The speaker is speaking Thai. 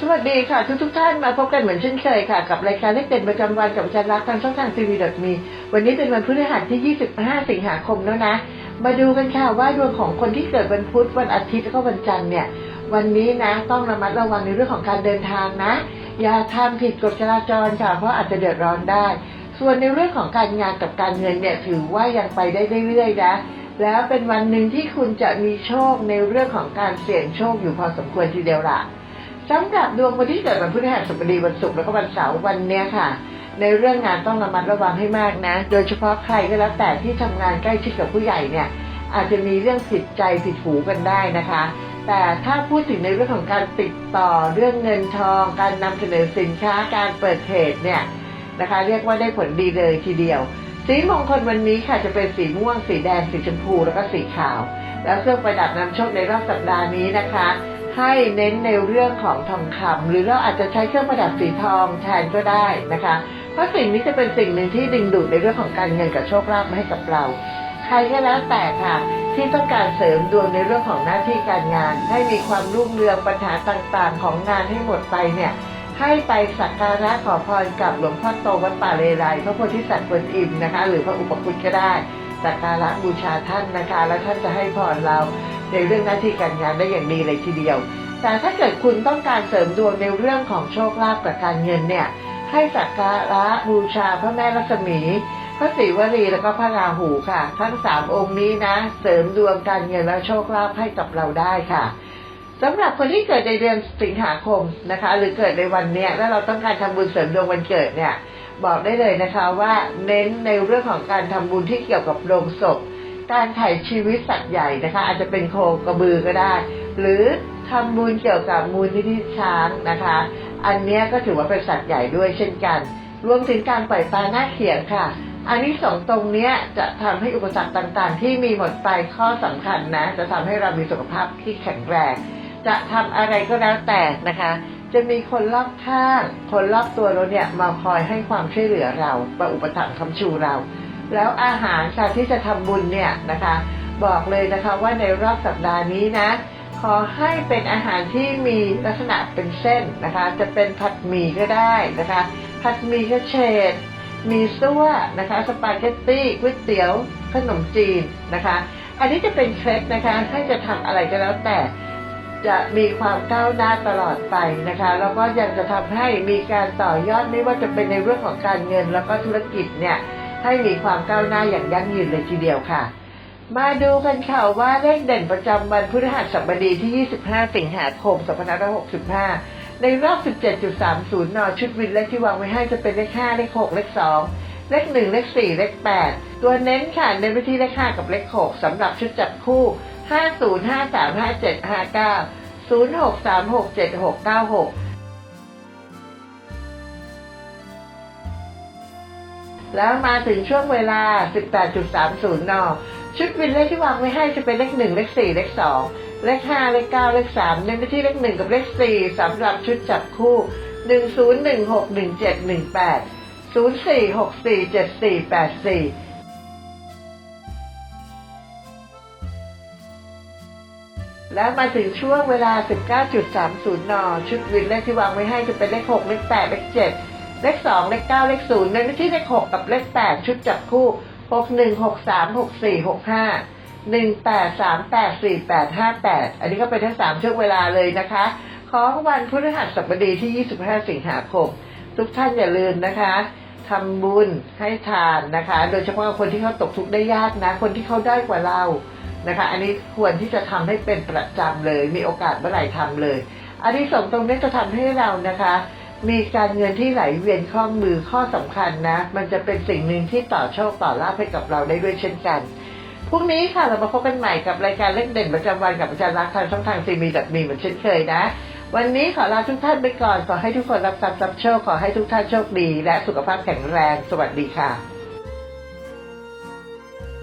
สวัสดีค่ะทุกทุกท่านมาพบกันเหมือนเช่นเคยค่ะ กับรายการเลขเด่นประจำวันกับอาจารย์รักทางช่องทางทีวีดอทมีวันนี้เป็นวันพฤหัสที่ 25 สิงหาคมแล้วนะ มาดูกันค่ะว่าดวงของคนที่เกิดวันพุธวันอาทิตย์แล้วก็วันจันทร์เนี่ย วันนี้นะต้องระมัดระวังในเรื่องของการเดินทางนะ อย่าทำผิดกฎจราจรค่ะเพราะอาจจะเดือดร้อนได้ ส่วนในเรื่องของการงานกับการเงินเนี่ยถือว่ายังไปได้เรื่อยๆนะแล้วเป็นวันหนึ่งที่คุณจะมีโชคในเรื่องของการเสี่ยงโชคอยู่พอสมควรทีเดียวล่ะ สำหรับดวงคนที่เกิดวันพฤหัสบดีวันศุกร์แล้วก็วันเสาร์วันเนี้ยค่ะ ในเรื่องงานต้องระมัดระวังให้มากนะ โดยเฉพาะใครก็แล้วแต่ที่ทำงานใกล้ชิดกับผู้ใหญ่เนี่ย อาจจะมีเรื่องผิดใจผิดหูกันได้นะคะ แต่ถ้าพูดถึงในเรื่องของการติดต่อเรื่องเงินทอง การนำเสนอสินค้าการเปิดเพจเนี่ยนะคะ เรียกว่าได้ผลดีเลยทีเดียว สีมงคลวันนี้ค่ะจะเป็นสีม่วง สีแดงสีชมพูแล้วก็สีขาว แล้วเครื่องประดับนำโชคในรอบสัปดาห์นี้นะคะ ให้เน้นในเรื่องของทองคำหรือเราอาจจะใช้เครื่องประดับสีทองแทนก็ได้นะคะ เพราะสิ่งนี้จะเป็นสิ่งหนึ่งที่ดึงดูดในเรื่องของการเงินกับโชคลาภมาให้กับเรา ใครก็แล้วแต่ค่ะ ที่ต้องการเสริมดวงในเรื่องของหน้าที่การงาน ให้มีความรุ่งเรืองปัญหาต่างๆ ของงานให้หมดไปเนี่ยให้ไปสักการะขอพรกับหลวงพ่อโตวัดป่าเลไลพระโพธิสัตว์กวนอิมนะคะ หรือพระอุปคุตก็ได้สักการะบูชาท่านนะคะ แล้วท่านจะให้พรเรา ในเรื่องหน้าที่การงานได้อย่างดีเลยทีเดียว แต่ถ้าเกิดคุณต้องการเสริมดวงในเรื่องของโชคลาภกับการเงินเนี่ยให้สักการะบูชาพระแม่รัศมี พระศรีวลีแล้วก็พระราหูค่ะ ทั้งสามองค์นี้นะ เสริมดวงการเงินและโชคลาภให้กับเราได้ค่ะสำหรับคนที่เกิดในเดือนสิงหาคมนะคะ หรือเกิดในวันเนี้ยแล้วเราต้องการทำบุญเสริมดวงวันเกิดเนี่ย บอกได้เลยนะคะว่าเน้นในเรื่องของการทำบุญที่เกี่ยวกับโรงศพ การถ่ายชีวิตสัตว์ใหญ่นะคะ อาจจะเป็นโคกระบือก็ได้ หรือทำบุญเกี่ยวกับมูลนิธิช้างนะคะ อันนี้ก็ถือว่าเป็นสัตว์ใหญ่ด้วยเช่นกัน รวมถึงการปล่อยปลาหน้าเขียงค่ะ อันนี้สองตรงนี้จะทำให้อุปสรรคต่างๆ ที่มีหมดไปข้อสำคัญนะ จะทำให้เรามีสุขภาพที่แข็งแรง จะทำอะไรก็แล้วแต่นะคะ จะมีคนรอบข้าง คนรอบตัวเราเนี่ยมาคอยให้ความช่วยเหลือเรามาอุปถัมภ์คำชูเรา แล้วอาหารค่ะที่จะทำบุญเนี่ยนะคะ บอกเลยนะคะว่าในรอบสัปดาห์นี้นะ ขอให้เป็นอาหารที่มีลักษณะเป็นเส้นนะคะ จะเป็นผัดหมี่ก็ได้นะคะ ผัดหมี่กระเฉดมีซั่วนะคะ สปาเกตตี้ก๋วยเตี๋ยวขนมจีนนะคะ อันนี้จะเป็นเคล็ดนะคะให้จะทำอะไรก็แล้วแต่จะมีความก้าวหน้าตลอดไปนะคะแล้วก็ยังจะทำให้มีการต่อยอดไม่ว่าจะเป็นในเรื่องของการเงินแล้วก็ธุรกิจเนี่ย ให้มีความก้าวหน้าอย่างยั่งยืนเลยทีเดียวค่ะ มาดูกันค่ะว่าเลขเด่นประจำวันพฤหัสบดีที่ 25 สิงหาคม 2565 ในรอบ 17.30 น ชุดวินเลขที่วางไว้ให้จะเป็นเลข 5 เลข 6 เลข 2เลข1เลข4เลข8ตัวเน้นค่ะเน้นไปที่เลข5กับเลข6สำหรับชุดจับคู่50 53 57 59 06 36 76 96 แล้วมาถึงช่วงเวลา 18.30 น ชุดวินเลขที่วางไว้ให้จะเป็นเลข 1 เลข 4 เลข 2 เลข 5 เลข 9 เลข 3 เน้นไปที่เลข 1 กับเลข 4สำหรับชุดจับคู่ 10161718 04647484แล้วมาถึงช่วงเวลา 19.30 น ชุดวินเลขที่วางไว้ให้จะเป็นเลข 6 เลข 8 เลข 7 เลข2เลข9เลข0ในที่เลข6กับเลข8ชุดจับคู่6 1 6 3 6 4 6 5 1 8 3 8 4 8 5 8อันนี้ก็เป็นทั้ง3ช่วงเวลาเลยนะคะ ของวันพฤหัสบดีที่25สิบห้าสิงหาคม ทุกท่านอย่าลืมนะคะทำบุญให้ทานนะคะ โดยเฉพาะคนที่เขาตกทุกข์ได้ยากนะ คนที่เขาได้กว่าเรานะคะ อันนี้ควรที่จะทำให้เป็นประจำเลย มีโอกาสเมื่อไหร่ทำเลย อันนี้ส่งตรงนี้จะทำให้เรานะคะ มีการเงินที่ไหลเวียนคล่องมือข้อสำคัญนะ มันจะเป็นสิ่งหนึ่งที่ต่อโชคต่อลาภให้กับเราได้ด้วยเช่นกันพรุ่งนี้ค่ะเรามาพบกันใหม่กับรายการเล่นเด่นประจำวันกับอาจารย์รักทางช่องทางซีมีดับมีเหมือนเช่นเคยนะ วันนี้ขอลาทุกท่านไปก่อนขอให้ทุกคนรับทรัพย์รับโชคขอให้ทุกท่านโชคดี และสุขภาพแข็งแรง สวัสดีค่ะ